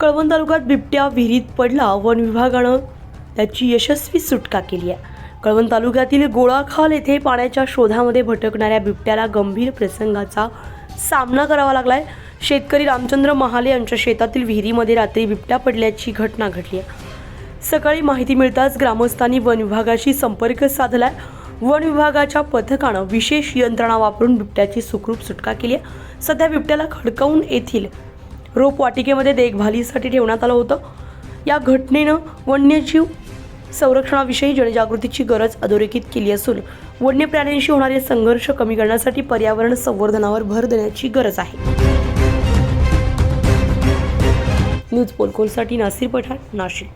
कळवण तालुक्यात बिबट्या विहिरीत पडला वन विभागानं त्याची यशस्वी सुटका केली आहे. कळवण तालुक्यातील गोळाखाल येथे पाण्याच्या शोधामध्ये भटकणाऱ्या बिबट्याला गंभीर प्रसंगाचा सामना करावा लागलाय. शेतकरी रामचंद्र महाले यांच्या शेतातील विहिरीमध्ये रात्री बिबट्या पडल्याची घटना घडली आहे. सकाळी माहिती मिळताच ग्रामस्थांनी वन विभागाशी संपर्क साधलाय. वन विभागाच्या पथकानं विशेष यंत्रणा वापरून बिबट्याची सुखरूप सुटका केली आहे. सध्या बिबट्याला खडकावून येथील रोपवाटिकेमध्ये देखभालीसाठी ठेवण्यात आलं होतं. या घटनेनं वन्यजीव संरक्षणाविषयी जनजागृतीची गरज अधोरेखित केली असून वन्य प्राण्यांशी होणारे संघर्ष कमी करण्यासाठी पर्यावरण संवर्धनावर भर देण्याची गरज आहे. न्यूज पोलकोलसाठी नासिर पठाण नाशिक.